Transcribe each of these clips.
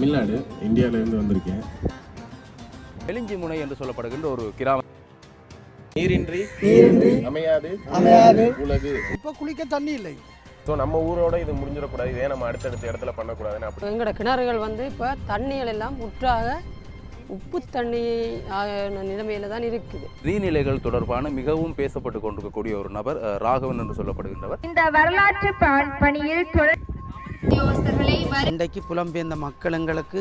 தமிழ்நாடு இந்தியாவிலேருந்து வந்திருக்கேன். எலிஞ்சி முனை என்று சொல்லப்படுகின்ற ஒரு கிராமம். நீரின்றி அமையாது. அமையாது. உலகு. இப்போ குளிக்க தண்ணி இல்லை. ஸோ நம்ம ஊரோட இது முடிஞ்சிடக்கூடாது. இதே நம்ம அடுத்தடுத்த இடத்துல பண்ணக்கூடாதுன்னு அப்படி. எங்களோட கிணறுகள் வந்து இப்போ தண்ணிகள் எல்லாம் முற்றாக உப்பு தண்ணி நிலைமையில தான் இருக்குது. நீர்நிலைகள் தொடர்பான மிகவும் பேசப்பட்டு கொண்டிருக்கக்கூடிய ஒரு நபர் ராகவன் என்று சொல்லப்படுகின்றவர். இந்த வரலாற்று பணியில் இன்றைக்கு புலம்பெயர்ந்த மக்கள் எங்களுக்கு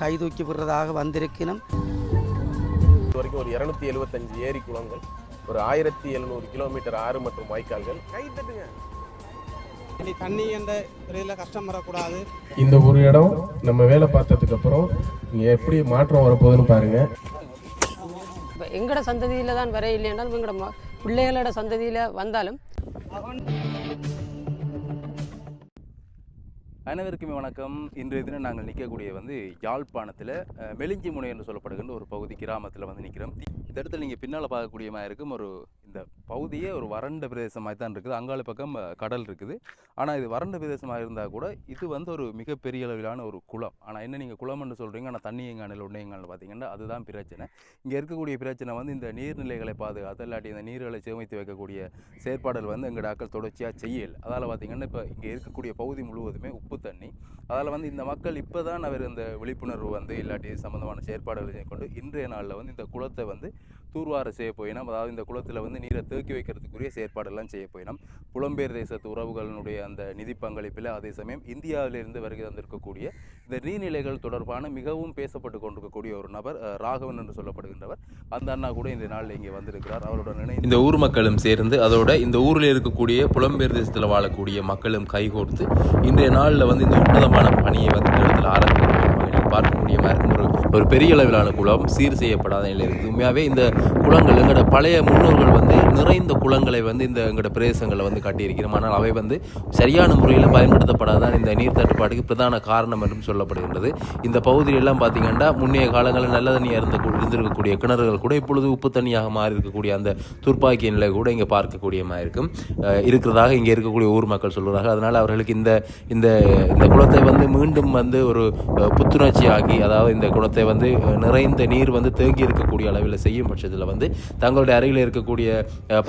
கைதூக்கி விடுறதாக வந்திருக்கணும் இது வரைக்கும் ஒரு இரநூத்தி எழுபத்தஞ்சு ஏரி குளங்கள் ஒரு ஆயிரத்தி எழுநூறு கிலோமீட்டர் ஆறு மற்றும் வாய்க்கால்கள். இனி தண்ணி என்ற துறையில் கஷ்டம் வரக்கூடாது. இந்த ஒரு இடம் நம்ம வேலை பார்த்ததுக்கு அப்புறம் இங்க எப்படி மாற்றம் வரப்போகுதுன்னு பாருங்க. இப்போ எங்களோட சந்ததியில் தான் வர இல்லையென்றாலும் எங்களோட பிள்ளைகளோட சந்ததியில் வந்தாலும் அனைவருக்குமே வணக்கம். இன்றைய தினம் நாங்கள் நிற்கக்கூடிய வந்து யாழ்ப்பாணத்தில் மெலிஞ்சி முனை என்று சொல்லப்படுகின்ற ஒரு பகுதி கிராமத்தில் வந்து நிற்கிறோம். இந்த இடத்துல நீங்கள் பின்னால் பார்க்கக்கூடிய மாதிரி இருக்கும். ஒரு இந்த பகுதியே ஒரு வறண்ட பிரதேசமாக தான் இருக்குது. அங்காள பக்கம் கடல் இருக்குது. ஆனால் இது வறண்ட பிரதேசமாக இருந்தால் கூட இது வந்து ஒரு மிகப்பெரிய அளவிலான ஒரு குளம். ஆனால் என்ன நீங்கள் குளம்னு சொல்கிறீங்க ஆனால் தண்ணி எங்கானல் உண்ணையங்கானல் பார்த்தீங்கன்னா அதுதான் பிரச்சனை. இங்கே இருக்கக்கூடிய பிரச்சனை வந்து இந்த நீர்நிலைகளை பாதுகாத்து இல்லாட்டி இந்த நீர்களை சேமித்து வைக்கக்கூடிய செயற்பாடுகள் வந்து எங்கள் டாக்கள் தொடர்ச்சியாக செய்யல. அதால் பார்த்தீங்கன்னா இப்போ இங்கே இருக்கக்கூடிய பகுதி முழுவதுமே உப்பு தண்ணி. அதால் வந்து இந்த மக்கள் இப்போ தான் அவர் இந்த விழிப்புணர்வு வந்து இல்லாட்டி சம்மந்தமான செயற்பாடுகளை கொண்டு இன்றைய நாளில் வந்து இந்த குளத்தை வந்து தூர்வார செய்ய போயினோம். அதாவது இந்த குளத்தில் வந்து நீரை தேக்கி வைக்கிறதுக்குரிய செயற்பாடெல்லாம் செய்ய போயினோம். புலம்பெயர் தேசத்து உறவுகளினுடைய அந்த நிதி பங்களிப்பில் அதே சமயம் இந்தியாவிலிருந்து வருகை தந்திருக்கக்கூடிய இந்த நீர்நிலைகள் தொடர்பான மிகவும் பேசப்பட்டு கொண்டிருக்கக்கூடிய ஒரு நபர் ராகவன் என்று சொல்லப்படுகின்றவர். அந்த அண்ணா கூட இந்த நாளில் இங்கே வந்திருக்கிறார். அவருடன் இணைந்து இந்த ஊர் மக்களும் சேர்ந்து அதோட இந்த ஊரில் இருக்கக்கூடிய புலம்பெயர் தேசத்தில் வாழக்கூடிய மக்களும் கைகோர்த்து இன்றைய நாளில் வந்து இந்த உன்னதமான பணியை வந்து இந்த இடத்துல ஆரம்பிக்கக்கூடிய பார்க்க பார்க்கக்கூடிய இருக்கும். ஒரு ஒரு பெரிய அளவிலான குளம் சீர் செய்யப்படாத நிலையில் இருக்குது. உண்மையாகவே இந்த குளங்கள் எங்களோட பழைய முன்னோர்கள் வந்து நிறைந்த குளங்களை வந்து இந்த எங்களோட பிரதேசங்களை வந்து கட்டியிருக்கிறோம். ஆனால் அவை வந்து சரியான முறையில் பயன்படுத்தப்படாதான் இந்த நீர் தட்டுப்பாட்டுக்கு பிரதான காரணம் என்றும் சொல்லப்படுகின்றது. இந்த பகுதியிலெல்லாம் பார்த்தீங்கன்னா முன்னைய காலங்களில் நல்ல தண்ணியாக இருந்த இருந்திருக்கக்கூடிய கிணறுகள் கூட இப்பொழுது உப்பு தண்ணியாக மாறி இருக்கக்கூடிய அந்த துர்ப்பாக்கிய நிலை கூட இங்கே பார்க்கக்கூடிய மாதிரி இருக்கும். இருக்கிறதாக இங்கே இருக்கக்கூடிய ஊர் மக்கள் சொல்கிறார்கள் அதனால் அவர்களுக்கு இந்த இந்த இந்த குளத்தை வந்து மீண்டும் வந்து ஒரு புத்துணர்ச்சி ஆக்கி அதாவது இந்த குளத்தை வந்து நிறைந்த நீர் வந்து தேங்கி இருக்கக்கூடிய அளவில் செய்யும் பட்சத்தில் வந்து தங்களுடைய அருகில் இருக்கக்கூடிய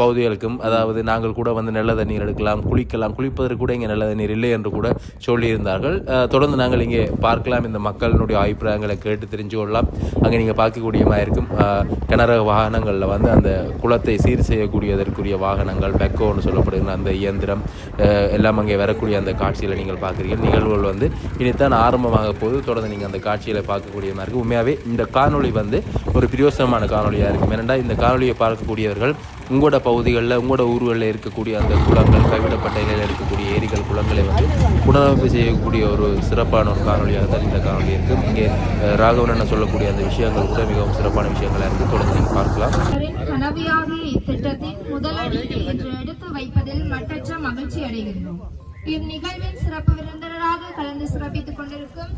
பகுதிகளுக்கும் அதாவது நாங்கள் கூட வந்து நல்ல தண்ணீர் எடுக்கலாம் குளிக்கலாம் குளிப்பதற்கு கூட இங்கே நல்ல தண்ணீர் இல்லை என்று கூட சொல்லியிருந்தார்கள். தொடர்ந்து நாங்கள் இங்கே பார்க்கலாம். இந்த மக்களினுடைய அபிப்பிராயங்களை கேட்டு தெரிஞ்சு கொள்ளலாம். அங்கே நீங்கள் பார்க்கக்கூடிய மாதிரி இருக்கும் கிணறு வாகனங்களில் வந்து அந்த குளத்தை சீர் செய்யக்கூடியதற்குரிய வாகனங்கள் பெக்கோன்னு சொல்லப்படுகிற அந்த இயந்திரம் எல்லாம் அங்கே வரக்கூடிய அந்த காட்சியில் நீங்கள் பார்க்குறீர்கள். நிகழ்வுகள் வந்து இனித்தான் ஆரம்பமாக போது தொடர்ந்து நீங்கள் அந்த காட்சிகளை பார்க்கக்கூடிய மாதிரி இருக்குது உண்மையாகவே இந்த காணொளி வந்து ஒரு பிரயோசனமான காணொலியாக இருக்கும். ஏனென்றால் இந்த காணொலியை பார்க்கக்கூடியவர்கள் உங்களோட பகுதிகளில் உங்களோட ஊர்களில் இருக்கக்கூடிய அந்த குளங்கள் கைவிடப்பட்ட நிலையில் இருக்கக்கூடிய ஏரிகள் குளங்களை வந்து புனரமைப்பு செய்யக்கூடிய ஒரு சிறப்பான ஒரு காணொலியாக தான் இந்த காணொலி இருக்கும் இங்கே ராகவன் என்ன சொல்லக்கூடிய அந்த விஷயங்கள் கூட மிகவும் சிறப்பான விஷயங்களாக இருக்குது தொடர்ந்து நீங்கள் பார்க்கலாம். கனவியாகிய இத்திட்டத்தின் முதலடி என்று எடுத்து வைப்பதில் மட்டற்ற மகிழ்ச்சி அடைகின்றோம் இந்நிகழ்வின் சிறப்பு விருந்தினராக கலந்து சிறப்பித்துக் கொண்டிருக்கும்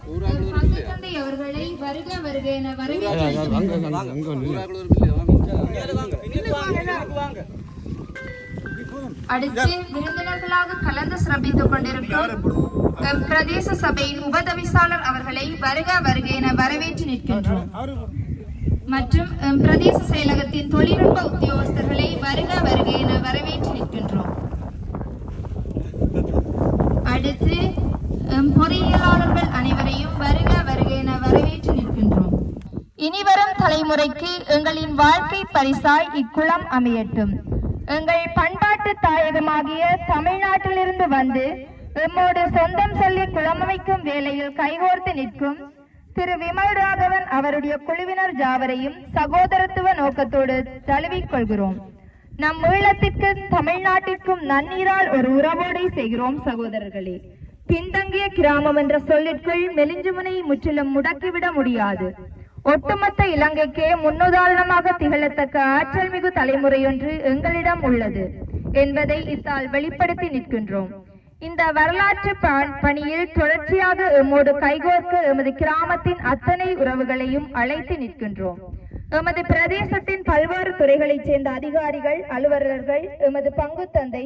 பங்கு தந்தை அவர்களை வருக வருக என வரவேற்று அடுத்து விருந்தினர்களாக கலந்து சிறப்பித்துக் கொண்டிருக்கும் பிரதேச சபையின் உபதவிசாளர் அவர்களை வருக வருக என வரவேற்று நிற்கின்றோம். மற்றும் பிரதேச செயலகத்தின் தொழில்நுட்ப உத்தியோகஸ்தர்களை வருக வருக என வரவேற்று நிற்கின்றோம். அடுத்து பொறியியலாளர்கள் அனைவரையும் வருக வருக என வரவேற்று நிற்கின்றோம். இனிவரும் தலைமுறைக்கு எங்களின் வாழ்க்கை பரிசாய் இக்குளம் அமையட்டும். எங்கள் பண்பாட்டு தாயகமாகிய தமிழ்நாட்டிலிருந்து வந்து எம்மோடு சொந்தம் சொல்லி குளமமைக்கும் வேலையில் கைகோர்த்து நிற்கும் திரு விமல் ராகவன் அவருடைய குழுவினர் ஜாவரையும் சகோதரத்துவ நோக்கத்தோடு தழுவிக் கொள்கிறோம். நம் ஈழத்திற்கும் தமிழ்நாட்டிற்கும் நன்னீரால் ஒரு உறவோடை செய்கிறோம் சகோதரர்களே. பின்தங்கிய கிராமம் என்ற சொல்லிற்குள் மெலிஞ்சுமுனை முற்றிலும் முடக்கிவிட முடியாது. ஒட்டுமொத்த இலங்கைக்கே முன்னுதாரணமாக திகழத்தக்க ஆற்றல் மிகு தலைமுறையொன்று எங்களிடம் உள்ளது என்பதை இத்தால் வெளிப்படுத்தி நிற்கின்றோம். இந்த வரலாற்று பணியில் தொடர்ச்சியாக எம்மோடு கைகோர்க்க எமது கிராமத்தின் அத்தனை உறவுகளையும் அழைத்து நிற்கின்றோம். எமது பிரதேசத்தின் பல்வேறு துறைகளைச் சேர்ந்த அதிகாரிகள் அலுவலர்கள் எமது பங்கு தந்தை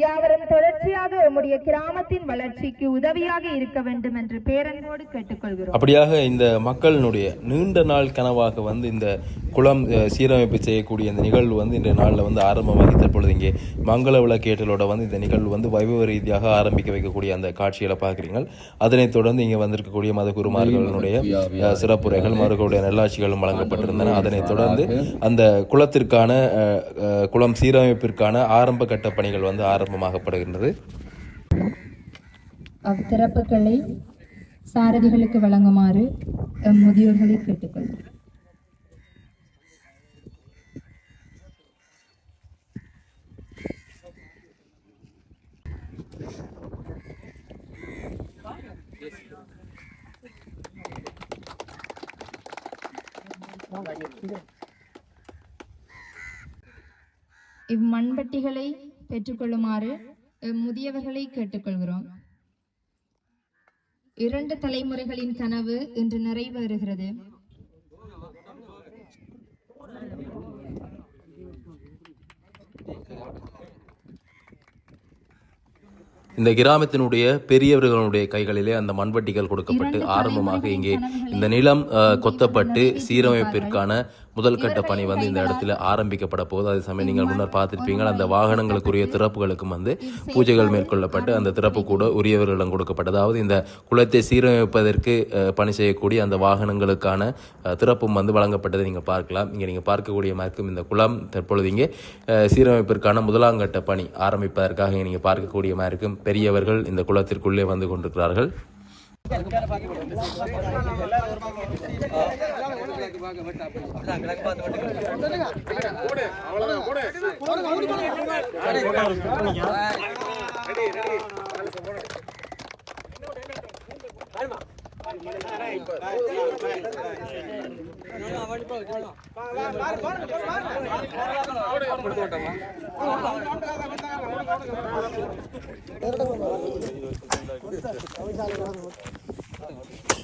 யாவரும் தொடர்ச்சியாக உம்முடைய கிராமத்தின் வளர்ச்சிக்கு உதவியாக இருக்க வேண்டும் என்று பேரன்போடு கேட்டுக்கொள்கிறோம். அப்படியாக இந்த மக்களினுடைய நீண்ட நாள் கனவாக வந்து இந்த குளம் சீரமைப்பு செய்யக்கூடிய இந்த நிகழ்வு வந்து இந்த நாளில் வந்து ஆரம்பமாகி தற்பொழுது இங்கே மங்கள விளக்கேற்றலோட வந்து இந்த நிகழ்வு வந்து வைபவ ரீதியாக ஆரம்பிக்க வைக்கக்கூடிய அந்த காட்சிகளை பார்க்குறீங்க அதனைத் தொடர்ந்து இங்கே வந்திருக்கக்கூடிய மதகுருமார்களுடைய சிறப்புரைகள் மருகளுடைய நல்லாட்சிகளும் வழங்கப்பட்டிருந்தன. அதனைத் தொடர்ந்து அந்த குளத்திற்கான குளம் சீரமைப்பிற்கான ஆரம்ப கட்ட பணிகள் வந்து ஆரம்பமாகப்படுகின்றது. அத்திறப்புகளை சாரதிகளுக்கு வழங்குமாறு எம் முதியோர்களை கேட்டுக்கொள்கிறேன் இம்மண்பட்டிகளை பெற்றுக்கொள்ளுமாறு முதியவர்களை கேட்டுக்கொள்கிறோம். இரண்டு தலைமுறைகளின் கனவு இன்று நிறைவேறுகிறது இந்த கிராமத்தினுடைய பெரியவர்களுடைய கைகளிலே அந்த மண்வெட்டிகள் கொடுக்கப்பட்டு ஆரம்பமாக இங்கே இந்த நிலம் கொத்தப்பட்டு சீரமைப்பிற்கான முதல் கட்ட பணி வந்து இந்த இடத்துல ஆரம்பிக்கப்பட போகுது. அதே சமயம் நீங்கள் முன்னர் பார்த்திருப்பீங்க அந்த வாகனங்களுக்குரிய திறப்புகளுக்கும் வந்து பூஜைகள் மேற்கொள்ளப்பட்டு அந்த திறப்பு கூட உரியவர்களிடம் கொடுக்கப்பட்டது. அதாவது இந்த குளத்தை சீரமைப்பதற்கு பணி செய்யக்கூடிய அந்த வாகனங்களுக்கான திறப்பும் வந்து வழங்கப்பட்டதை நீங்கள் பார்க்கலாம். இங்கே நீங்கள் பார்க்கக்கூடிய மாதிரி இந்த குளம். தற்பொழுது இங்கே சீரமைப்பிற்கான முதலாம் கட்ட பணி ஆரம்பிப்பதற்காக நீங்கள் பார்க்கக்கூடிய மாதிரி இருக்கும் பெரியவர்கள் இந்த குளத்திற்குள்ளே வந்து கொண்டிருக்கிறார்கள். கிழக்கு பார்க்க வேண்டாம் கிழக்கு பார்த்து போட்டுக்கலாம்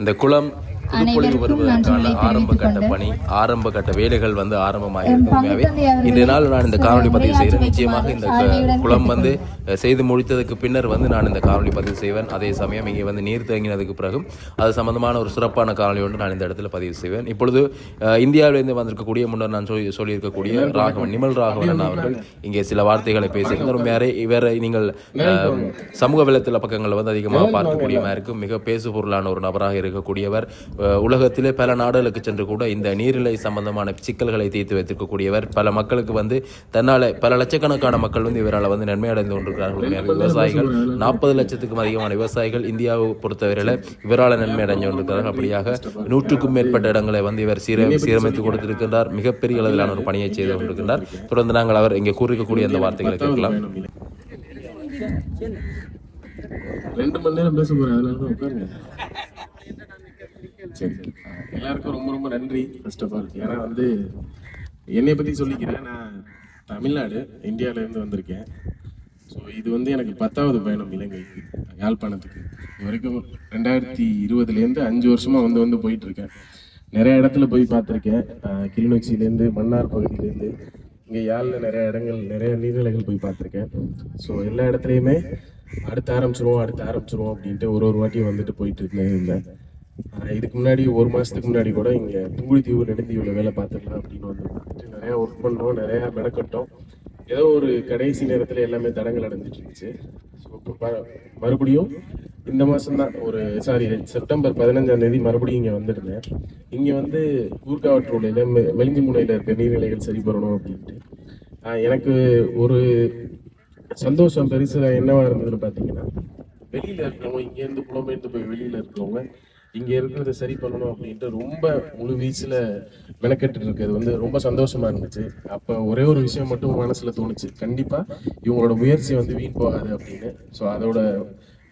இந்த குளம் புதுப்பொழிவு வருவதற்கான ஆரம்ப கட்ட பணி ஆரம்ப கட்ட வேலைகள் வந்து ஆரம்பமாக உண்மையாகவே இன்றைய நாள் நான் இந்த காணொளி பதிவு செய்கிறேன். நிச்சயமாக இந்த குளம் வந்து செய்து முடித்ததுக்கு பின்னர் வந்து நான் இந்த காணொளி பதிவு செய்வேன். அதே சமயம் இங்கே வந்து நீர் தேங்கினதுக்கு பிறகும் அது சம்பந்தமான ஒரு சிறப்பான காணொளி ஒன்று நான் இந்த இடத்துல பதிவு செய்வேன். இப்பொழுது இந்தியாவிலிருந்து வந்திருக்கக்கூடிய முன்னர் நான் சொல்லி சொல்லியிருக்கக்கூடிய ராகவன். நிமல் ராகவன் அவர்கள் இங்கே சில வார்த்தைகளை பேசியிருந்தார். வேற இவரை நீங்கள் சமூக வலைத்தள பக்கங்களில் வந்து அதிகமாக பார்க்கக்கூடிய மாதிரி இருக்கும் மிக பேசு பொருளான ஒரு நபராக இருக்கக்கூடியவர் உலகத்திலே பல நாடுகளுக்கு சென்று கூட இந்த நீர்நிலை சம்பந்தமான சிக்கல்களை தீர்த்து வைத்திருக்கக்கூடியவர். பல மக்களுக்கு வந்து தன்னால பல லட்சக்கணக்கான மக்கள் வந்து இவரால் வந்து நன்மை அடைந்து கொண்டிருக்கிறார்கள் விவசாயிகள் நாற்பது லட்சத்துக்கும் அதிகமான விவசாயிகள் இந்தியாவை பொறுத்தவரையில் இவரால் நன்மை அடைஞ்சு கொண்டிருக்கிறார்கள். அப்படியாக நூற்றுக்கும் மேற்பட்ட இடங்களை வந்து இவர் சீர சீரமைத்து கொடுத்திருக்கின்றார். மிகப்பெரிய அளவிலான ஒரு பணியை செய்து கொண்டிருக்கின்றார். தொடர்ந்து நாங்கள் அவர் இங்கே கூறிக்கக்கூடிய அந்த வார்த்தைகளை கேட்கலாம். ரெண்டு மணி நேரம் பேச போறேன் அதனால தான் உட்காருங்க. சரி எல்லாருக்கும் ரொம்ப ரொம்ப நன்றி ஃபர்ஸ்ட் ஆஃப் ஆல் ஏன்னா வந்து என்னை பத்தி சொல்லிக்கிறேன். நான் தமிழ்நாடு இந்தியால இருந்து வந்திருக்கேன். ஸோ இது வந்து எனக்கு பத்தாவது பயணம் இலங்கைக்கு யாழ்ப்பாணத்துக்கு. இது வரைக்கும் ரெண்டாயிரத்தி இருபதுலேருந்து அஞ்சு வருஷமா வந்து வந்து போயிட்டு இருக்கேன். நிறைய இடத்துல போய் பார்த்துருக்கேன். கிளிநொச்சியிலேருந்து மன்னார் பகுதியிலேருந்து இங்கே யாழில் நிறைய இடங்கள் நிறைய நீர்நிலைகள் போய் பார்த்துருக்கேன். ஸோ எல்லா இடத்துலையுமே அடுத்து ஆரம்பிச்சிருவோம் அடுத்து ஆரம்பிச்சிருவோம் அப்படின்ட்டு ஒரு ஒரு வாட்டி வந்துட்டு போயிட்டு இருந்தேன். இருந்தேன் இதுக்கு முன்னாடி ஒரு மாதத்துக்கு முன்னாடி கூட இங்கே புங்குடித்தீவு நெடுந்தீவில் வேலை பார்த்துக்கலாம் அப்படின்னு வந்து நிறையா ஒர்க் பண்ணோம் நிறையா மெனக்கட்டோம். ஏதோ ஒரு கடைசி நேரத்தில் எல்லாமே தடங்கள் அடைஞ்சிட்டு இருந்துச்சு. ஸோ இப்போ மறுபடியும் இந்த மாதம் தான் ஒரு சாரி செப்டம்பர் பதினஞ்சாம் தேதி மறுபடியும் இங்கே வந்திருந்தேன். இங்கே வந்து ஊர்காவற்றோடையில் மெ மெலிஞ்சி முனையில் இருக்க நீர்நிலைகள் சரி பண்ணணும் அப்படின்ட்டு. எனக்கு ஒரு சந்தோஷம் பெருசு என்னவா இருந்ததுன்னு பார்த்தீங்கன்னா வெளியில் இருக்கிறவங்க இங்கேருந்து புலம்பெயர்ந்து போய் வெளியில் இருக்கிறவங்க இங்க இருக்கிறத சரி பண்ணணும் அப்படின்ட்டு ரொம்ப முழு வீச்சுல மெனக்கெட்டு இருக்கிறது வந்து ரொம்ப சந்தோஷமா இருந்துச்சு. அப்ப ஒரே ஒரு விஷயம் மட்டும் மனசுல தோணுச்சு. கண்டிப்பா இவங்களோட முயற்சி வந்து வீண் போகாது அப்படின்னு. ஸோ அதோட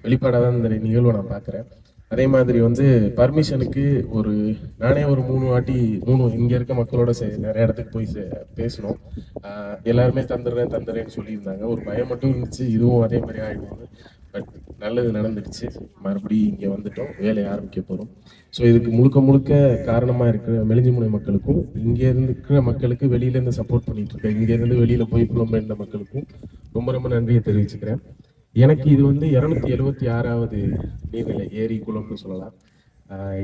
வெளிப்பாடாக தான் இந்த நிகழ்வை நான் பார்க்குறேன் அதே மாதிரி வந்து பர்மிஷனுக்கு ஒரு நானே ஒரு மூணு வாட்டி மூணு இங்கே இருக்க மக்களோட சே- நிறைய இடத்துக்கு போய் சே- பேசணும் எல்லாருமே தந்துடுறேன் தந்துடுறேன்னு சொல்லியிருந்தாங்க. ஒரு பயம் மட்டும் இருந்துச்சு. இதுவும் அதே மாதிரி ஆகிடுவாங்க பட் நல்லது நடந்துடுச்சு. மறுபடியும் இங்கே வந்துட்டோம். வேலையை ஆரம்பிக்க போகிறோம் ஸோ இதுக்கு முழுக்க முழுக்க காரணமாக இருக்கிற மெலிஞ்சிமுனை மக்களுக்கும் இங்கே இருக்கிற மக்களுக்கு வெளியிலேருந்து சப்போர்ட் பண்ணிட்டு இருக்க இங்கேருந்து வெளியில் போய் புலம்பெயர்ந்த மக்களுக்கும் ரொம்ப ரொம்ப நன்றியை தெரிவிச்சுக்கிறேன். எனக்கு இது வந்து இரநூத்தி எழுபத்தி ஆறாவது நீர்நிலை ஏரி குளம்னு சொல்லலாம்.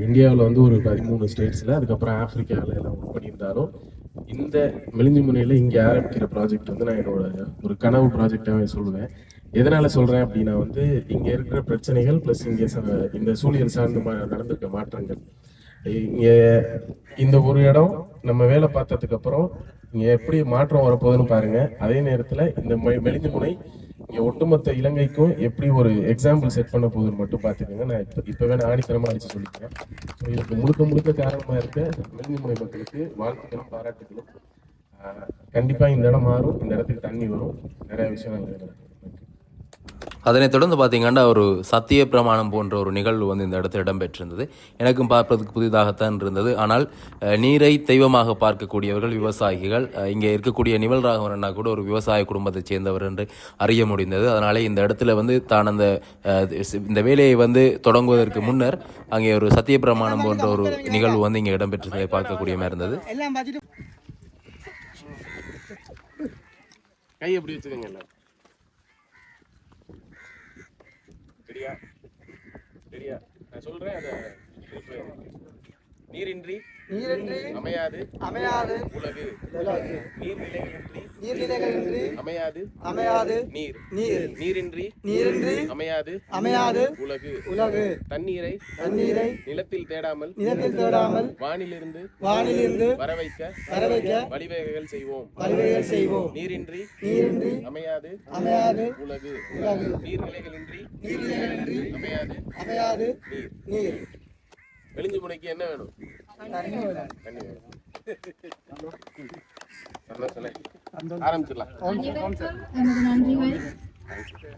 இந்தியாவில் வந்து ஒரு பதிமூணு ஸ்டேட்ஸில் அதுக்கப்புறம் ஆப்பிரிக்காவில் எல்லாம் ஒர்க் பண்ணியிருந்தாலும் இந்த மெலிஞ்சி முனையில் இங்கே ஆரம்பிக்கிற ப்ராஜெக்ட் வந்து நான் என்னோட ஒரு கனவு ப்ராஜெக்டாகவே சொல்லுவேன். எதனால சொல்கிறேன் அப்படின்னா வந்து இங்கே இருக்கிற பிரச்சனைகள் ப்ளஸ் இங்கே ச- இந்த சூழல் சார்ந்து மா- நடந்திருக்க மாற்றங்கள். இங்கே இந்த ஒரு இடம் நம்ம வேலை பார்த்ததுக்கு அப்புறம் இங்க எப்படி மாற்றம் வரப்போகுதுன்னு பாருங்க. அதே நேரத்தில் இந்த மெ- முனை இங்கே ஒட்டுமொத்த இலங்கைக்கும் எப்படி ஒரு எக்ஸாம்பிள் செட் பண்ண போகுதுன்னு மட்டும் பார்த்துக்கோங்க. நான் இப்போ இப்போவே நான் ஆணித்தரமாக அடிச்சு சொல்லிக்கிறேன். ஸோ இதுக்கு முழுக்க முழுக்க காரணமாக இருக்க மெலிஞ்சிமுனை மக்களுக்கு வாழ்த்துக்களும் பாராட்டுகளும். கண்டிப்பா இந்த இடம் மாறும் இந்த இடத்துக்கு தண்ணி வரும். நிறைய விஷயம் நடக்கும் அதனைத் தொடர்ந்து பார்த்தீங்கன்னா ஒரு சத்திய பிரமாணம் போன்ற ஒரு நிகழ்வு வந்து இந்த இடத்துல இடம்பெற்றிருந்தது. எனக்கும் பார்ப்பதற்கு புதிதாகத்தான் இருந்தது. ஆனால் நீரை தெய்வமாக பார்க்கக்கூடியவர்கள் விவசாயிகள் இங்கே இருக்கக்கூடிய நிவல் ராகவன் அண்ணா கூட ஒரு விவசாய குடும்பத்தைச் சேர்ந்தவர் என்று அறிய முடிந்தது. அதனாலே இந்த இடத்துல வந்து தான் அந்த இந்த வேலையை வந்து தொடங்குவதற்கு முன்னர் அங்கே ஒரு சத்திய பிரமாணம் போன்ற ஒரு நிகழ்வு வந்து இங்கே இடம்பெற்றதை பார்க்கக்கூடிய மாதிரி இருந்தது. கை எப்படி வச்சுக்கோங்க எல்லாரும் சரியா சொல்கிறேன் சொல்றேன் அதை நீரின்றி நீரின்றி அமையாது அமையாது உலகு. உலகு. நீர்நிலைகளின்றி நீர்நிலைகளின்றி அமையாது அமையாது நீர். நீர். நீரின்றி நீரின்றி அமையாது அமையாது உலகு. உலகு. தண்ணீரை தண்ணீரை நிலத்தில் தேடாமல் நிலத்தில் தேடாமல் வானிலிருந்து வானிலிருந்து வர வைக்க வர வைக்க வழிவகைகள் செய்வோம். வழிவகைகள் செய்வோம். நீரின்றி நீரின்றி அமையாது அமையாது உலகு. உலகு. நீர்நிலைகளின்றி நீர்நிலைகளின்றி அமையாது அமையாது நீர். நீர். வெளிஞ்சு முனைக்கு என்ன வேணும்? தண்ணி. ஆரம்பிச்சிடலாம்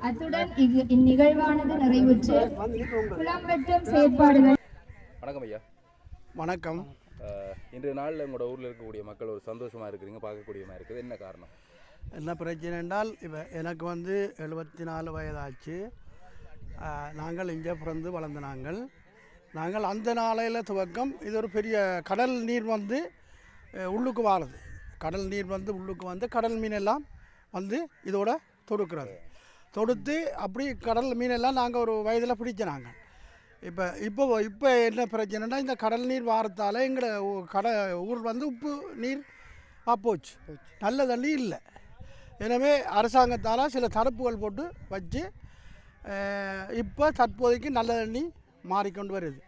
அத்துடன் இது இந்நிகழ்வானது நிறைவுற்று. குளம் வெட்டும் செயற்பாடுகள். வணக்கம் ஐயா. வணக்கம். அஹ், இன்றைய நாளில் உங்களோட ஊரில் இருக்கக்கூடிய மக்கள் ஒரு சந்தோஷமாக இருக்கிறீங்க பார்க்கக்கூடியமாக இருக்குது. என்ன காரணம்? என்ன பிரச்சனை என்றால் இப்போ எனக்கு வந்து எழுபத்தி நாலு வயதாச்சு. நாங்கள் இங்கே பிறந்து வளர்ந்த நாங்கள். நாங்கள் அந்த நாளையில் துவக்கம். இது ஒரு பெரிய கடல் நீர் வந்து உள்ளுக்கு வாழுது கடல் நீர் வந்து உள்ளுக்கு வந்து கடல் மீன் எல்லாம் வந்து இதோட தொடுக்கிறது. தொடுத்து அப்படி கடல் மீனெல்லாம் நாங்கள் ஒரு வயதில் பிடிச்ச நாங்கள் இப்போ இப்போ இப்போ என்ன பிரச்சனைனா இந்த கடல் நீர் வாரத்தால் எங்களை கட ஊர் வந்து உப்பு நீர் போச்சு. நல்ல தண்ணி இல்லை. எனவே அரசாங்கத்தால் சில தடுப்புகள் போட்டு வச்சு இப்போ தற்போதைக்கு நல்ல தண்ணி மாறிக்கொண்டு வருது.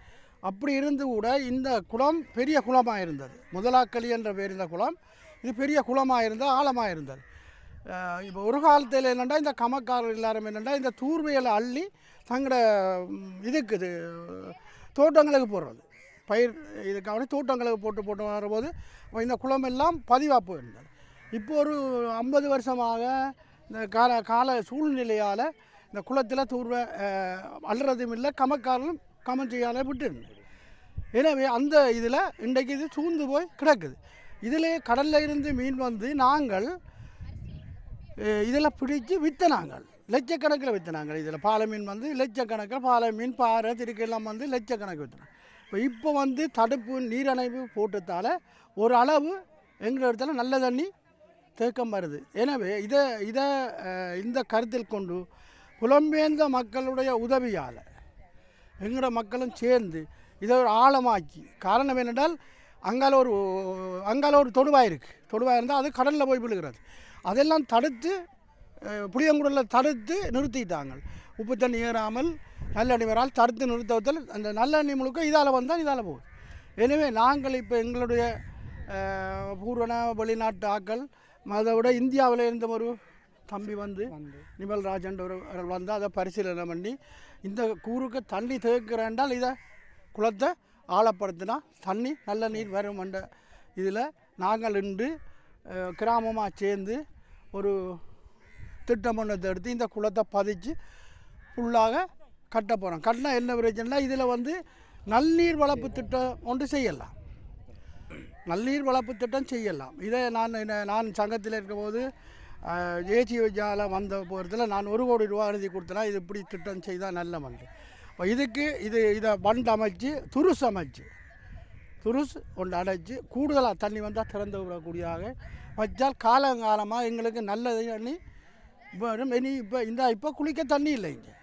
அப்படி இருந்து கூட இந்த குளம் பெரிய குளமாக இருந்தது. முதலாக்களி என்ற பேர் இந்த குளம் இது பெரிய குளமாக இருந்தது ஆழமாக இருந்தது. இப்போ ஒரு காலத்தில் என்னென்னா இந்த கமக்காரர் எல்லாரும் என்னென்னா இந்த தூர்வையில் அள்ளி தங்களோட இதுக்கு இது தோட்டங்களுக்கு போடுறது. பயிர் இதுக்காக தோட்டங்களுக்கு போட்டு போட்டு வரும்போது இந்த குளம் எல்லாம் பதிவாக போயிருந்தது. இப்போ ஒரு ஐம்பது வருஷமாக இந்த கால கால சூழ்நிலையால் இந்த குளத்தில் தூர்வ அல்றதும் இல்லை கமக்காரலும் கமம் செய்யாத எனவே அந்த இதில் இன்றைக்கு இது சூழ்ந்து போய் கிடக்குது. இதிலே கடலில் இருந்து மீன் வந்து நாங்கள் இதில் பிடிச்சு விற்ற நாங்கள் லட்சக்கணக்கில் விற்றுனாங்க நாங்கள் இதில் பாலை மீன் வந்து லட்சக்கணக்கில் பாலை மீன் பாறை திருக்கெல்லாம் வந்து லட்சக்கணக்கு விற்றுனாங்க இப்போ இப்போ வந்து தடுப்பு நீரணைவு போட்டதால் ஒரு அளவு எங்கள் இடத்துல நல்ல தண்ணி தேக்கம் வருது. எனவே இதை இதை இந்த கருத்தில் கொண்டு புலம்பெயர்ந்த மக்களுடைய உதவியால் எங்களோட மக்களும் சேர்ந்து இதை ஒரு ஆழமாக்கி. காரணம் என்னென்றால் அங்கால ஒரு அங்கால ஒரு தொடுவாய் இருக்குது தொடுவாய் இருந்தால் அது கடலில் போய் விழுகிறது. அதெல்லாம் தடுத்து புளியங்குடலில் தடுத்து நிறுத்திட்டாங்க. உப்பு தண்ணி ஏறாமல் நல்லெண்ணி வரால் தடுத்து நிறுத்தத்தில் அந்த நல்லெண்ணி முழுக்க இதால் வந்தால் இதால் போகுது. எனவே நாங்கள் இப்போ எங்களுடைய பூர்வன வெளிநாட்டு ஆக்கள் அதை விட இந்தியாவில் இருந்த ஒரு தம்பி வந்து நிமல் ராஜன் ஒரு வந்து அதை பரிசீலனை பண்ணி இந்த கூறுக்கு தண்ணி தேக்கிறேன்டால் இதை குளத்தை ஆழப்படுத்தினா தண்ணி நல்ல நீர் வரும் என்ற இதில். நாங்கள் இன்று கிராமமாக சேர்ந்து ஒரு திட்டம் ஒன்றத்தை எடுத்து இந்த குளத்தை பதிச்சு ஃபுல்லாக கட்ட போகிறோம் கட்டினா என்ன பிரச்சனைனா இதில் வந்து நல்நீர் வளர்ப்பு திட்டம் ஒன்று செய்யலாம். நல்நீர் வளர்ப்பு திட்டம் செய்யலாம். இதை நான் என்ன- நான் சங்கத்தில் இருக்கும்போது வித்யாலயம் வந்த போகிறதுல நான் ஒரு கோடி ரூபா எழுதி கொடுத்தனா இது இப்படி திட்டம் செய்தால் நல்ல மண்டு இப்போ இதுக்கு இது இதை பண்ட் அமைச்சு துருசு அமைச்சு. துருசு ஒன்று அடைச்சி கூடுதலாக தண்ணி வந்தால் திறந்து விடக்கூடியதாக. வச்சால் காலங்காலமாக எங்களுக்கு நல்லது தண்ணி இப்போ இனி இப்போ இந்த இப்போ குளிக்க தண்ணி இல்லை இங்கே.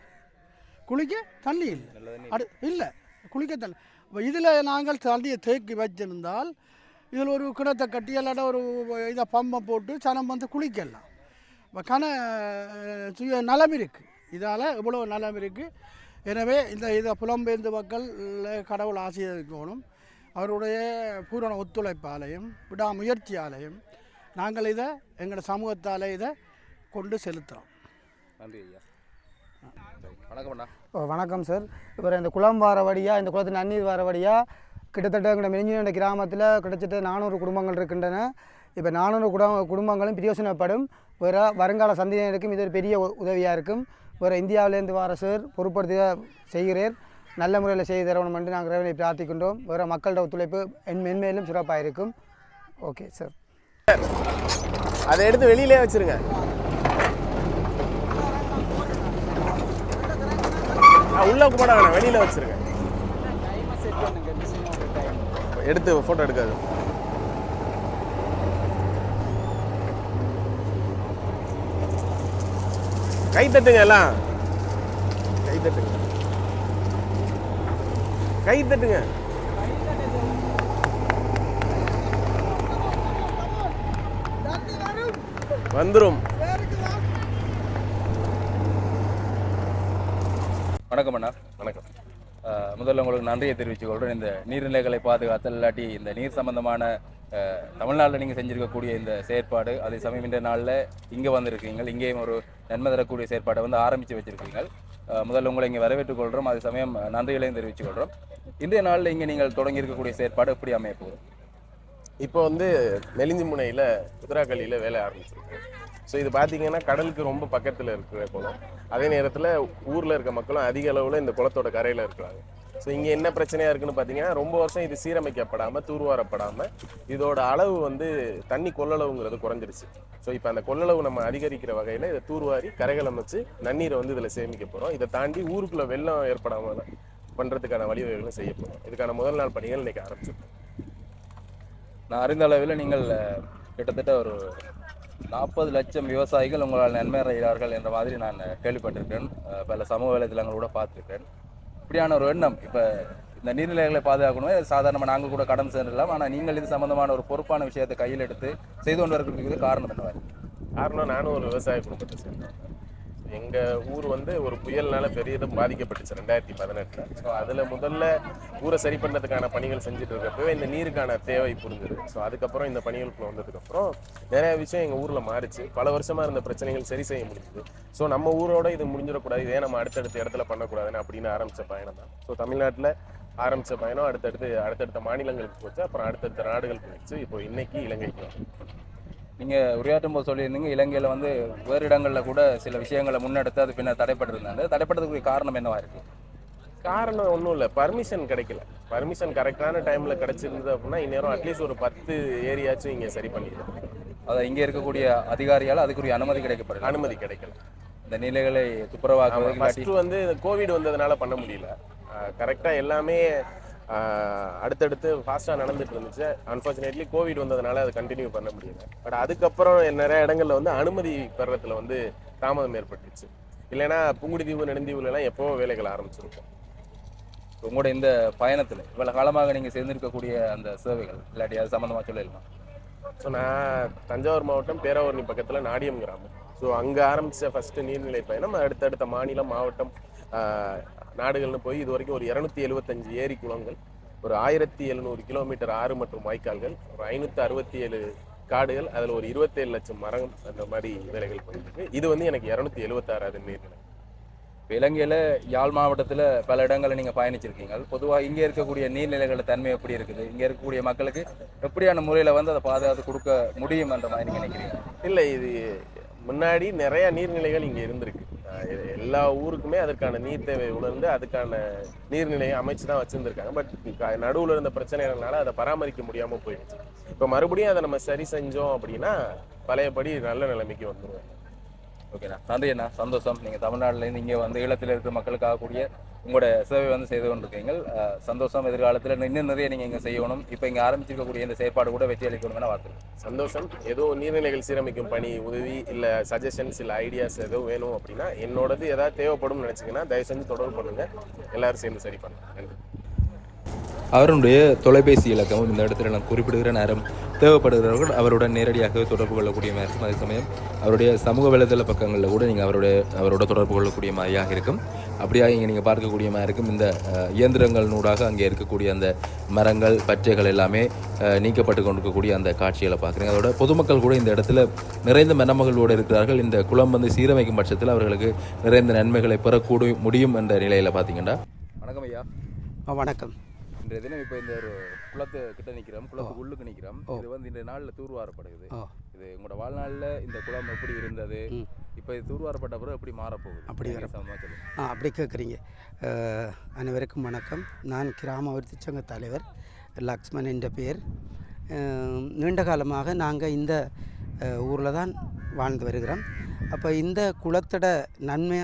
குளிக்க தண்ணி இல்லை. அடு இல்லை. குளிக்க தண்ணி. இப்போ இதில் நாங்கள் தண்ணியை தேக்கி வச்சிருந்தால் இதில் ஒரு கிணத்தை கட்டி இல்லாட்ட ஒரு இதை பம்பை போட்டு சனம் வந்து குளிக்கலாம். இப்போ கன சுய நலம் இருக்குது இதால் இவ்வளோ நலம் இருக்குது எனவே இந்த இதை புலம்பெயர்ந்த மக்கள் கடவுள் ஆசீர்வதிக்கணும் அவருடைய பூரண ஒத்துழைப்பாலையும் விடாமுயற்சியாலையும் நாங்கள் இதை எங்களோட சமூகத்தால் இதை கொண்டு செலுத்துகிறோம் நன்றி ஐயா. வணக்கம் வணக்கம் சார். இப்போ இந்த குளம் வார வழியாக இந்த குளத்து நன்னீர் வார வழியாக கிட்டத்தட்ட எங்கள் மெலிஞ்சின கிராமத்தில் கிட்டத்தட்ட நானூறு குடும்பங்கள் இருக்கின்றன. இப்போ நானூறு குடும்ப குடும்பங்களும் பிரயோசனப்படும். வேறு வருங்கால சந்ததியினருக்கும் இது ஒரு பெரிய உதவியாக இருக்கும். வேறு இந்தியாவிலேருந்து வர சார் பொறுப்படுத்தி செய்கிறேன். நல்ல முறையில் செய்து தரணும் என்று நாங்கள் இறைவனை பிரார்த்திக்கின்றோம். வேறு மக்களோட ஒத்துழைப்பு என் மென்மேலும் சிறப்பாக இருக்கும். ஓகே சார் அதை எடுத்து வெளியிலே வச்சுருங்க. உள்ள போட வேணாம். வெளியில் வச்சுருங்க. எடுத்து போட்டோ எடுக்காது. கை தட்டுங்க எல்லாம். கை தட்டுங்க. கை தட்டுங்க. வந்துரும். வணக்கம் அண்ணா. வணக்கம். முதல்ல உங்களுக்கு நன்றியை தெரிவித்துக் கொள்கிறேன் இந்த நீர்நிலைகளை பாதுகாத்தல் இல்லாட்டி இந்த நீர் சம்பந்தமான தமிழ்நாட்டில் நீங்கள் செஞ்சுருக்கக்கூடிய இந்த செயற்பாடு அதை சமயம் இந்த நாளில் இங்கே வந்திருக்கீங்க இங்கேயும் ஒரு நன்மை தரக்கூடிய செயற்பாடை வந்து ஆரம்பித்து வச்சுருக்கீங்க முதல்ல உங்களை இங்கே வரவேற்றுக் கொள்கிறோம் அதே சமயம் நன்றிகளையும் தெரிவித்துக் கொள்கிறோம் இன்றைய நாளில் இங்கே நீங்கள் தொடங்கியிருக்கக்கூடிய செயற்பாடு எப்படி அமைய போகுது? இப்போ வந்து நெலிஞ்சி முனையில் குதிராக்கல்லியில் வேலை ஆரம்பிச்சிருக்கோம் ஸோ இது பார்த்தீங்கன்னா கடலுக்கு ரொம்ப பக்கத்தில் இருக்கிற குளம். அதே நேரத்தில் ஊரில் இருக்க மக்களும் அதிக அளவில் இந்த குளத்தோட கரையில் இருக்கிறாங்க. ஸோ இங்கே என்ன பிரச்சனையாக இருக்குன்னு பார்த்தீங்கன்னா ரொம்ப வருஷம் இது சீரமைக்கப்படாமல் தூர்வாரப்படாமல் இதோட அளவு வந்து தண்ணி கொள்ளளவுங்கிறது குறைஞ்சிருச்சு. ஸோ இப்போ அந்த கொள்ளளவு நம்ம அதிகரிக்கிற வகையில் இதை தூர்வாரி கரைகள் அமைச்சு நன்னீரை வந்து இதில் சேமிக்க போகிறோம் இதை தாண்டி ஊருக்குள்ளே வெள்ளம் ஏற்படாமல் பண்ணுறதுக்கான வழிவகைகளும் செய்ய போகிறோம் இதுக்கான முதல் நாள் பணிகள் இன்னைக்கு ஆரம்பிச்சிருக்கோம். நான் அறிந்த அளவில் நீங்கள் கிட்டத்தட்ட ஒரு நாற்பது லட்சம் விவசாயிகள் உங்களால் நன்மை அடைகிறார்கள் என்ற மாதிரி நான் கேள்விப்பட்டிருக்கேன் பல சமூக வலைதளங்கள் கூட பார்த்துருக்கேன் இப்படியான ஒரு எண்ணம். இப்போ இந்த நீர்நிலைகளை பாதுகாக்கணுமே. சாதாரணமாக நாங்கள் கூட கடன் சென்றலாம் ஆனால் நீங்கள் இது சம்பந்தமான ஒரு பொறுப்பான விஷயத்தை கையில் எடுத்து செய்து கொண்டு வரக்கூடிய காரணம் என்னவா காரணம் நானும் ஒரு விவசாய குடும்பத்தை சேர்ந்தேன் எங்கள் ஊர் வந்து ஒரு புயல்னால பெரியதும் பாதிக்கப்பட்டுச்சு ரெண்டாயிரத்தி பதினெட்டில். ஸோ அதில் முதல்ல ஊரை சரி பண்ணுறதுக்கான பணிகள் செஞ்சுட்டு இருக்கப்பவே இந்த நீருக்கான தேவை புரிஞ்சுது. ஸோ அதுக்கப்புறம் இந்த பணிகளுக்குள்ள வந்ததுக்கப்புறம் நிறைய விஷயம் எங்கள் ஊரில் மாறிச்சு. பல வருஷமாக இருந்த பிரச்சனைகள் சரி செய்ய முடிஞ்சுது. ஸோ நம்ம ஊரோட இது முடிஞ்சிடக்கூடாது. இதே நம்ம அடுத்தடுத்த இடத்துல பண்ணக்கூடாதுன்னு அப்படின்னு ஆரம்பித்த பயணம் தான். ஸோ தமிழ்நாட்டில் ஆரம்பித்த பயணம் அடுத்தடுத்து அடுத்தடுத்த மாநிலங்களுக்கு போச்சு. அப்புறம் அடுத்தடுத்த நாடுகளுக்கு போச்சு இப்போ இன்னைக்கு இலங்கைக்கு நீங்கள் உரையாற்றும் போது சொல்லியிருந்தீங்க இலங்கையில் வந்து வேறு இடங்களில் கூட சில விஷயங்களை முன்னெடுத்து அது பின்னர் தடைப்பட்டிருந்தாங்க. தடைப்பட்டதுக்கு காரணம் என்னவா இருக்கு? காரணம் ஒன்றும் இல்லை. பர்மிஷன் கிடைக்கல. பர்மிஷன் கரெக்டான டைமில் கிடைச்சிருந்தது அப்படின்னா இந்நேரம் அட்லீஸ்ட் ஒரு பத்து ஏரியாச்சும் இங்கே சரி பண்ணிடுவோம் அதான் இங்கே இருக்கக்கூடிய அதிகாரியால் அதுக்குரிய அனுமதி கிடைக்கப்படல. அனுமதி கிடைக்கல. இந்த நிலைகளை ஃபர்ஸ்ட் வந்து கோவிட் வந்ததுனால பண்ண முடியல. கரெக்டாக எல்லாமே அடுத்தடுத்து ஃபாஸ்ட்டாக நடந்துட்டு இருந்துச்சு. அன்ஃபார்ச்சுனேட்லி கோவிட் வந்ததுனால அதை கண்டினியூ பண்ண முடியல. பட் அதுக்கப்புறம் நிறைய இடங்கள்ல வந்து அனுமதி பெறத்துல வந்து தாமதம் ஏற்பட்டுச்சு. இல்லைன்னா புங்குடிதீவு நெடுந்தீவுல எப்போ வேலைகள் ஆரம்பிச்சிருக்கும். உங்களோட இந்த பயணத்தில் இவ்வளவு காலமாக நீங்கள் சேர்ந்திருக்கக்கூடிய அந்த சேவைகள் இல்லாட்டி அது சம்மந்தமாக சொல்லலாம்? ஸோ நான் தஞ்சாவூர் மாவட்டம் பேராவூரணி பக்கத்தில் நாடியம் கிராமம். ஸோ அங்கே ஆரம்பித்த ஃபஸ்ட்டு நீர்நிலை பயணம் அடுத்தடுத்த மாநிலம் மாவட்டம் நாடுகள்னு போய் இது வரைக்கும் ஒரு இரநூத்தி எழுபத்தஞ்சு ஏரி குளங்கள் ஒரு ஆயிரத்தி எழுநூறு கிலோமீட்டர் ஆறு மற்றும் வாய்க்கால்கள் ஒரு ஐநூற்றி அறுபத்தி ஏழு காடுகள் அதில் ஒரு இருபத்தேழு லட்சம் மரம் அந்த மாதிரி வேலைகள் போயிட்டு இருக்கு இது வந்து எனக்கு இரநூத்தி எழுபத்தாறாவது நீர்நிலை. இப்போ இலங்கையில் யாழ் மாவட்டத்தில் பல இடங்களில் நீங்கள் பயணிச்சிருக்கீங்க. பொதுவாக இங்கே இருக்கக்கூடிய நீர்நிலைகளோட தன்மை எப்படி இருக்குது? இங்கே இருக்கக்கூடிய மக்களுக்கு எப்படியான முறையில் வந்து அதை பாதுகாத்து கொடுக்க முடியும் என்ற மாதிரி நீங்கள் நினைக்கிறீங்க? இல்லை இது முன்னாடி நிறைய நீர்நிலைகள் இங்கே இருந்திருக்கு. எல்லா ஊருக்குமே அதற்கான நீர் தேவை உணர்ந்து அதுக்கான நீர்நிலையை அமைச்சு தான் வச்சுருந்துருக்காங்க. பட் நடுவில் இருந்த பிரச்சனைகள்னால அதை பராமரிக்க முடியாமல் போயிடுச்சு. இப்போ மறுபடியும் அதை நம்ம சரி செஞ்சோம் அப்படின்னா பழையபடி நல்ல நிலைமைக்கு வந்துருவேன் ஓகேண்ணா. நன்றி அண்ணா. சந்தோஷம். நீங்கள் தமிழ்நாட்டிலேருந்து இங்கே வந்து ஈழத்தில் இருக்கிற மக்களுக்காக கூடிய உங்களோட சேவை வந்து செய்து கொண்டிருக்கீங்க சந்தோஷம். எதிர்காலத்தில் இன்னும் நிறைய நீங்கள் இங்கே செய்யணும். இப்போ இங்கே ஆரம்பிச்சிருக்கக்கூடிய இந்த செயற்பாடு கூட வெற்றி அளிக்கணும் வார்த்தை சந்தோஷம். ஏதோ நீர்நிலைகள் சீரமைக்கும் பணி உதவி இல்லை சஜஷன்ஸ் இல்லை ஐடியாஸ் ஏதோ வேணும் அப்படின்னா என்னோடது ஏதாவது தேவைப்படும் நினச்சிங்கன்னா தயவு செஞ்சு தொடர்பு பண்ணுங்கள் எல்லாரும் சேர்ந்து சரி பண்ணலாம். நன்றி. அவருடைய தொலைபேசி இலக்கமும் இந்த இடத்துல நான் குறிப்பிடுகிற நேரம் தேவைப்படுகிறவர்கள் அவருடன் நேரடியாக தொடர்பு கொள்ளக்கூடிய மாதிரி இருக்கும் அதே சமயம் அவருடைய சமூக வலைதள பக்கங்களில் கூட நீங்கள் அவருடைய அவரோட தொடர்பு கொள்ளக்கூடிய மாதிரியாக இருக்கும். அப்படியாக இங்கே நீங்கள் பார்க்கக்கூடிய மாதிரி இருக்கும். இந்த இயந்திரங்கள் நூடாக அங்கே இருக்கக்கூடிய அந்த மரங்கள் பச்சைகள் எல்லாமே நீக்கப்பட்டு கொண்டிருக்கக்கூடிய அந்த காட்சிகளை பார்க்குறீங்க. அதோட பொதுமக்கள் கூட இந்த இடத்துல நிறைந்த மனமகளோடு இருக்கிறார்கள். இந்த குளம் வந்து சீரமைக்கும் பட்சத்தில் அவர்களுக்கு நிறைந்த நன்மைகளை பெறக்கூட முடியும் என்ற நிலையில் பார்த்தீங்கன்னா. வணக்கம் ஐயா. வணக்கம். இன்றைய தினம் இப்போ இந்த ஒரு குளத்து கிட்ட நிற்கிறோம் குளத்துக்கு உள்ளுக்கு நிற்கிறோம் இது வந்து இந்த நாளில் தூர்வாரப்படுது இது. உங்களோட வாழ்நாளில் இந்த குளம் எப்படி இருந்தது. இப்போ இது தூர்வாரப்பட்ட பிறகு எப்படி மாறப்போகுது அப்படி. ஆ அப்படி கேட்குறீங்க அனைவருக்கும் வணக்கம். நான் கிராம சங்க தலைவர் லக்ஷ்மன் என்ற பேர் அஹ், நீண்ட காலமாக நாங்கள் இந்த ஊரில் தான் வாழ்ந்து வருகிறோம். அப்போ இந்த குளத்தோட நன்மை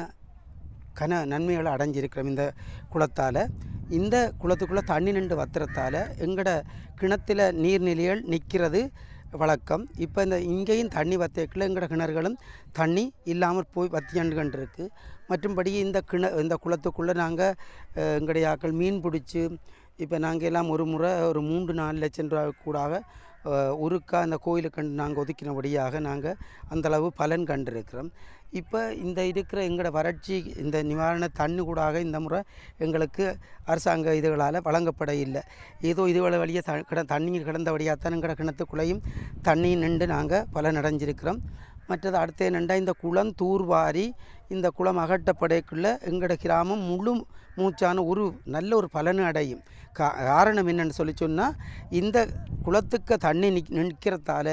கன நன்மைகளை அடைஞ்சிருக்கிறோம் இந்த குளத்தால். இந்த குளத்துக்குள்ளே தண்ணி நின்று வத்துறத்தால் எங்களோட கிணத்துல நீர்நிலைகள் நிற்கிறது வழக்கம். இப்போ இந்த இங்கேயும் தண்ணி வத்தியக்கில் எங்களோட கிணறுகளும் தண்ணி இல்லாமல் போய் வத்தியாண்டு கண்டு மற்றும்படி இந்த கிண இந்த குளத்துக்குள்ளே நாங்கள் எங்களுடைய ஆக்கள் மீன் பிடிச்சி இப்போ நாங்கள் எல்லாம் ஒரு முறை ஒரு மூன்று நாலு லட்சம் ரூபா கூடாக உருக்காக அந்த கோயிலுக்கு நாங்கள் ஒதுக்கினபடியாக நாங்கள் அந்தளவு பலன் கண்டிருக்கிறோம். இப்போ இந்த இருக்கிற எங்களோட வறட்சி இந்த நிவாரண தண்ணி கூடாக இந்த முறை எங்களுக்கு அரசாங்க இதுகளால் வழங்கப்பட இல்லை. ஏதோ இதுகளை வழியே த கிட தண்ணி கிடந்தபடியாக தான் எங்களோட கிணத்துக்குள்ளேயும் தண்ணி நின்று நாங்கள் பலன் அடைஞ்சிருக்கிறோம் மற்றது அடுத்து என்னென்னா இந்த குளம் தூர்வாரி இந்த குளம் அகட்டப்படைக்குள்ள எங்களோட கிராமம் முழு மூச்சான ஒரு நல்ல ஒரு பலனை அடையும். கா காரணம் என்னென்னு சொல்லி சொன்னால் இந்த குளத்துக்கு தண்ணி நிக் நிற்கிறதால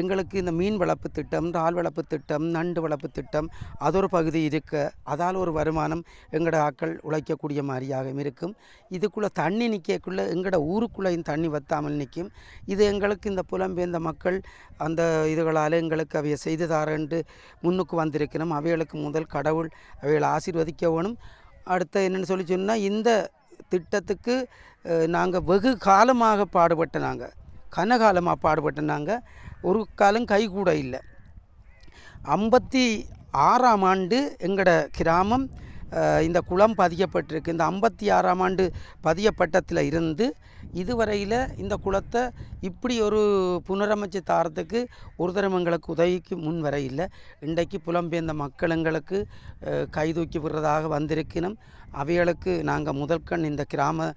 எங்களுக்கு இந்த மீன் வளர்ப்பு திட்டம் இறால் வளர்ப்பு திட்டம் நண்டு வளர்ப்பு திட்டம் அது ஒரு பகுதி இருக்க. அதால் ஒரு வருமானம் எங்களோட ஆக்கள் உழைக்கக்கூடிய மாதிரியாக இருக்கும். இதுக்குள்ளே தண்ணி நிற்கக்குள்ளே எங்களோட ஊருக்குள்ளேயும் தண்ணி வத்தாமல் நிற்கும் இது எங்களுக்கு இந்த புலம்பெயர்ந்த மக்கள் அந்த இதுகளால் எங்களுக்கு அவைய செய்து தாரேன்ட்டு முன்னுக்கு வந்திருக்கணும். அவைகளுக்கு முதல் கடவுள் அவைகளை ஆசீர்வதிக்க வேணும். என்னென்னு சொல்லி சொன்னால் இந்த திட்டத்துக்கு நாங்கள் வெகு காலமாக பாடுபட்ட நாங்கள் கனகாலமாக பாடுபட்ட நாங்கள் ஒரு காலம் கை கூட இல்லை. ஐம்பத்தி ஆறாம் ஆண்டு எங்களோட கிராமம் இந்த குளம் பதியப்பட்டிருக்கு. இந்த ஐம்பத்தி ஆறாம் ஆண்டு பதியப்பட்டத்தில் இருந்து இதுவரையில் இந்த குளத்தை இப்படி ஒரு புனரமைச்சு தாரத்துக்கு ஒரு தரம் எங்களுக்கு உதவிக்கு முன் வர இல்லை. இன்றைக்கு புலம்பெயர்ந்த மக்கள் எங்களுக்கு கைதூக்கி விடுறதாக வந்திருக்கணும் அவைகளுக்கு நாங்கள் முதல்கண் இந்த கிராம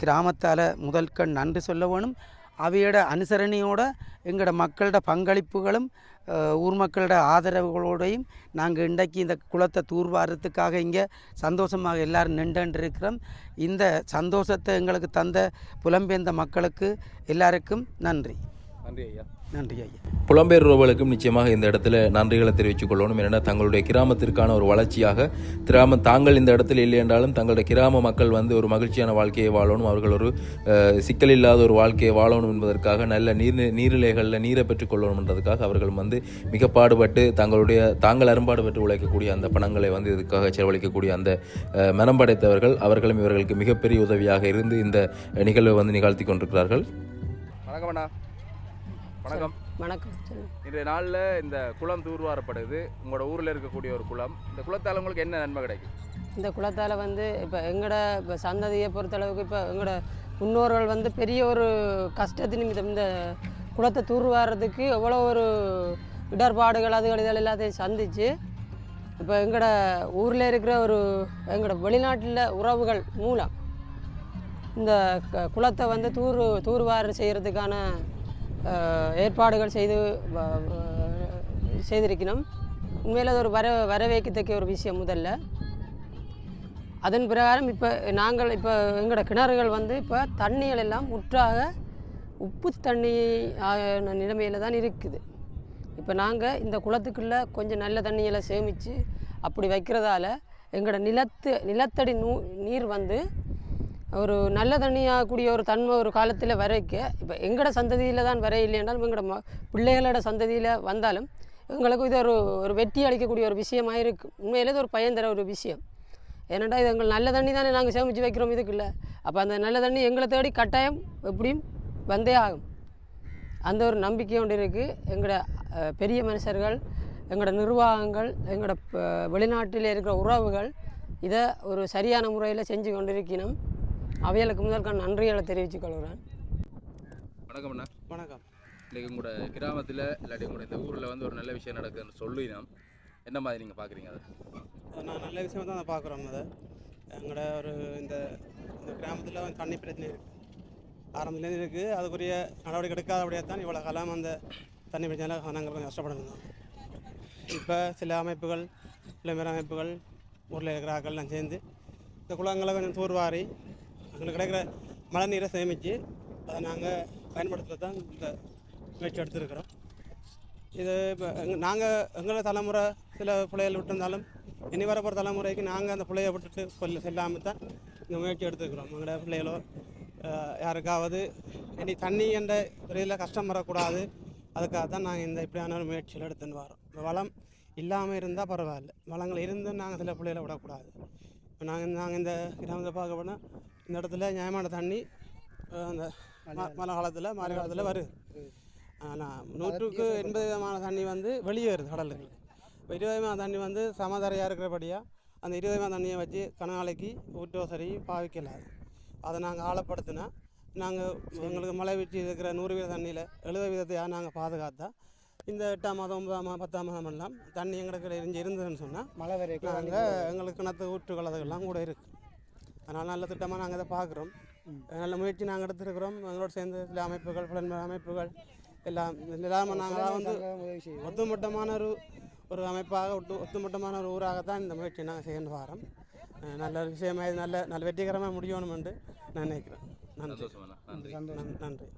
கிராமத்தால் முதல்கண் நன்றி சொல்ல வேணும். அவையோட அனுசரணையோட எங்களோட மக்களோட பங்களிப்புகளும் ஊர் மக்களோட ஆதரவுகளோடையும் நாங்கள் இன்றைக்கு இந்த குளத்தை தூர்வாரத்துக்காக இங்கே சந்தோஷமாக எல்லோரும் நின்றுட்டு இருக்கிறோம் இந்த சந்தோஷத்தை எங்களுக்கு தந்த புலம்பெயர்ந்த மக்களுக்கு எல்லாருக்கும் நன்றி. நன்றி ஐயா. நன்றி ஐயா. புலம்பெயர் உறவுகளுக்கும் நிச்சயமாக இந்த இடத்துல நன்றிகளை தெரிவித்துக் கொள்ளணும். ஏன்னா தங்களுடைய கிராமத்திற்கான ஒரு வளர்ச்சியாக கிராம தாங்கள் இந்த இடத்துல இல்லை என்றாலும் தங்களுடைய கிராம மக்கள் வந்து ஒரு மகிழ்ச்சியான வாழ்க்கையை வாழணும். அவர்கள் ஒரு சிக்கல் இல்லாத ஒரு வாழ்க்கையை வாழணும் என்பதற்காக நல்ல நீர் நீர்நிலைகளில் நீரை பெற்றுக் கொள்ளணும் என்றதுக்காக அவர்கள் வந்து மிக பாடுபட்டு தங்களுடைய தாங்கள் அரும்பாடு பெற்று உழைக்கக்கூடிய அந்த பணங்களை வந்து இதுக்காக செலவழிக்கக்கூடிய அந்த மனம் படைத்தவர்கள் அவர்களும் இவர்களுக்கு மிகப்பெரிய உதவியாக இருந்து இந்த நிகழ்வை வந்து நிகழ்த்தி கொண்டிருக்கிறார்கள். வணக்கம் அண்ணா. வணக்கம். வணக்கம் இன்றைய நாளில் இந்த குளம் தூர்வாரப்படுது. உங்களோட ஊரில் இருக்கக்கூடிய ஒரு குளம். இந்த குளத்தால் உங்களுக்கு என்ன நன்மை கிடைக்கும்? இந்த குளத்தால் வந்து இப்போ எங்களோட இப்போ சந்ததியை பொறுத்தளவுக்கு இப்போ எங்களோட முன்னோர்கள் வந்து பெரிய ஒரு கஷ்டத்தின் நிமித்தம் இந்த குளத்தை தூர்வாரத்துக்கு எவ்வளோ ஒரு இடர்பாடுகள் அதுகள் இதெல்லாம் எல்லாத்தையும் சந்திச்சு இப்போ எங்களோட ஊரில் இருக்கிற ஒரு எங்களோட வெளிநாட்டில் உறவுகள் மூலம் இந்த குளத்தை வந்து தூர் தூர்வாரம் செய்கிறதுக்கான ஏற்பாடுகள் செய்து செய்திருக்கணும் உண்மையில் அது ஒரு வர வரவேற்கத்தக்க ஒரு விஷயம் முதல்ல. அதன் பிரகாரம் இப்போ நாங்கள் இப்போ எங்களோட கிணறுகள் வந்து இப்போ தண்ணிகள் எல்லாம் முற்றாக உப்பு தண்ணி நிலைமையில் தான் இருக்குது. இப்போ நாங்கள் இந்த குளத்துக்குள்ளே கொஞ்சம் நல்ல தண்ணியெல்லாம் சேமித்து அப்படி வைக்கிறதால எங்களோட நிலத்து நிலத்தடி நூ நீர் வந்து ஒரு நல்ல தண்ணியாகக்கூடிய ஒரு தன்மை ஒரு காலத்தில் வரைக்க இப்போ எங்களோட சந்ததியில் தான் வர இல்லையென்றாலும் எங்களோட ம பிள்ளைகளோட சந்ததியில் வந்தாலும் எங்களுக்கு இது ஒரு ஒரு வெற்றி அளிக்கக்கூடிய ஒரு விஷயமாக இருக்குது உண்மையிலே இது ஒரு பயன் தர ஒரு விஷயம். ஏன்னாண்டா இது எங்கள் நல்ல தண்ணி தானே நாங்கள் சேமித்து வைக்கிறோம் இதுக்கு இல்லை அப்போ அந்த நல்ல தண்ணி எங்களை தேடி கட்டாயம் எப்படியும் வந்தே ஆகும். அந்த ஒரு நம்பிக்கை ஒன்று இருக்குது எங்களோட பெரிய மனுஷர்கள் எங்களோட நிர்வாகங்கள் எங்களோட வெளிநாட்டில் இருக்கிற உறவுகள் இதை ஒரு சரியான முறையில் செஞ்சு கொண்டிருக்கணும் அவைகளுக்கு முதற்கான நன்றிகளை தெரிவித்துக் கொள்கிறேன். வணக்கம் அண்ணா. வணக்கம். இன்றைக்கு உங்களோட கிராமத்தில் இல்லாட்டி உங்களோட இந்த ஊரில் வந்து ஒரு நல்ல விஷயம் நடக்குதுன்னு சொல்லினோம் என்ன மாதிரி நீங்கள் பார்க்குறீங்க அதை? நான் நல்ல விஷயமா தான் பார்க்குறோம் அதை. எங்களோட ஒரு இந்த இந்த கிராமத்தில் தண்ணி பிரச்சனை இருக்குது ஆரம்பத்துலேருந்து இருக்குது அதுக்குரிய நடவடிக்கை எடுக்காதபடியாக தான் இவ்வளோ காலம் அந்த தண்ணி பிரச்சனையில் நாங்கள் கொஞ்சம் கஷ்டப்பட்டுருந்தோம் இப்போ சில அமைப்புகள் இளம்பெற அமைப்புகள் ஊரில் இருக்கிற ஆக்கள்லாம் சேர்ந்து இந்த குளங்களை கொஞ்சம் தூர்வாரி எங்களுக்கு கிடைக்கிற மழை நீரை சேமித்து அதை நாங்கள் பயன்படுத்துறது தான் இந்த முயற்சி எடுத்துருக்கிறோம். இது இப்போ எங்கள் நாங்கள் எங்களை தலைமுறை சில பிள்ளைகள் விட்டிருந்தாலும் இனி வரப்போகிற தலைமுறைக்கு நாங்கள் அந்த பிள்ளைய விட்டுட்டு கொல்ல செல்லாமல் தான் இந்த முயற்சி எடுத்துருக்கிறோம். எங்களோட பிள்ளைகளோ யாருக்காவது இனி தண்ணி என்ற துறையில் கஷ்டம் வரக்கூடாது. அதுக்காக தான் நாங்கள் இந்த இப்படியான ஒரு முயற்சியில் எடுத்துன்னு வரோம். வளம் இல்லாமல் இருந்தால் பரவாயில்ல. வளங்கள் இருந்தும் நாங்கள் சில பிள்ளைகளை விடக்கூடாது. இப்போ நாங்கள் நாங்கள் இந்த கிராமத்தில் பார்க்க போனால் இந்த இடத்துல நியாயமான தண்ணி அந்த மழை காலத்தில் மழை காலத்தில் வருது ஆனால் நூற்றுக்கு எண்பது விதமான தண்ணி வந்து வெளியேறுது கடலுக்கு. இப்போ இருபது விதமான தண்ணி வந்து சமதரையாக இருக்கிறபடியாக அந்த இருபது விதமான தண்ணியை வச்சு கனநாளைக்கு ஊற்றோ சரி பாவிக்கலாது அதை நாங்கள் ஆழப்படுத்தினா நாங்கள் எங்களுக்கு மழை வீழ்ச்சி இருக்கிற நூறு வீத தண்ணியில் எழுபது வீதத்தையாக நாங்கள் பாதுகாத்தா இந்த எட்டாம் மாதம் ஒன்பதாம் மாதம் பத்தாம் மாதம் எல்லாம் தண்ணி எங்களுக்கு இருந்து இருந்ததுன்னு சொன்னால் மழை வரைக்கும் நாங்கள் எங்களுக்கு கிணத்து ஊற்றுகள் அதெல்லாம் கூட இருக்குது அதனால் நல்ல திட்டமாக நாங்கள் இதை பார்க்குறோம். நல்ல முயற்சி நாங்கள் எடுத்துருக்கிறோம். எங்களோட சேர்ந்து சில அமைப்புகள் புலன்மை அமைப்புகள் எல்லாம் இல்லாமல் நாங்கள் வந்து ஒத்துமொட்டமான ஒரு ஒரு அமைப்பாக ஒட்டு ஒத்துமொட்டமான ஒரு ஊராகத்தான் இந்த முயற்சி நாங்கள் செய்யணும் வாரோம். நல்ல ஒரு விஷயமா இது நல்ல நல்ல வெற்றிகரமாக முடியணும் என்று நான் நினைக்கிறேன். நன்றி. நன்றி. நன்- நன்றி.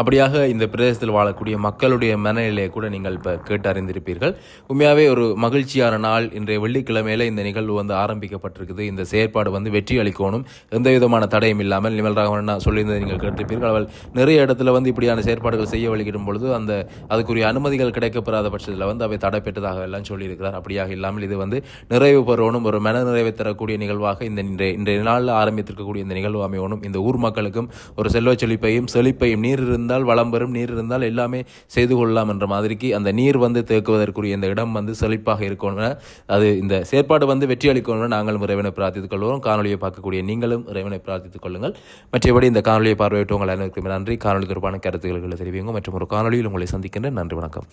அப்படியாக இந்த பிரதேசத்தில் வாழக்கூடிய மக்களுடைய மனநிலையை கூட நீங்கள் இப்போ கேட்டு அறிந்திருப்பீர்கள் உண்மையாகவே ஒரு மகிழ்ச்சியான நாள். இன்றைய வெள்ளிக்கிழமையில இந்த நிகழ்வு வந்து ஆரம்பிக்கப்பட்டிருக்குது. இந்த செயற்பாடு வந்து வெற்றி அளிக்கணும். எந்த விதமான தடையும் இல்லாமல் நிமல் ராகவன் சொல்லியிருந்ததை நீங்கள் கேட்டிருப்பீர்கள். அவள் நிறைய இடத்துல வந்து இப்படியான செயற்பாடுகள் செய்ய வழிகிடும் பொழுது அந்த அதுக்குரிய அனுமதிகள் கிடைக்கப்பெறாத பட்சத்தில் வந்து அவை தடை பெற்றதாக எல்லாம் சொல்லியிருக்கிறார். அப்படியாக இல்லாமல் இது வந்து நிறைவு பெறணும். ஒரு மன நிறைவை தரக்கூடிய நிகழ்வாக இந்த இன்றைய இன்றைய நாளில் ஆரம்பித்திருக்கக்கூடிய இந்த நிகழ்வு அமையணும். இந்த ஊர் மக்களுக்கும் ஒரு செல்வ செழிப்பையும் செழிப்பையும் நீர் இருந்தால் வளம் பெறும் நீர் இருந்தால் எல்லாமே செய்து கொள்ளலாம் என்ற மாதிரிக்கு அந்த நீர் வந்து தேக்குவதற்குரிய இந்த இடம் வந்து செழிப்பாக இருக்கணும் என, அது இந்த செயற்பாடு வந்து வெற்றி அளிக்கணும்னு நாங்களும் இறைவனை பிரார்த்தித்துக் கொள்வோம் காணொலியை பார்க்கக்கூடிய நீங்களும் இறைவனை பிரார்த்தித்துக் கொள்ளுங்கள். மற்றபடி இந்த காணொலியை பார்வையிட்டு உங்கள் அனைவருக்கும் நன்றி காணொலி தொடர்பான கருத்துக்களை தெரிவிங்க மற்றும் ஒரு காணொலியில் உங்களை சந்திக்கின்றேன். நன்றி வணக்கம்.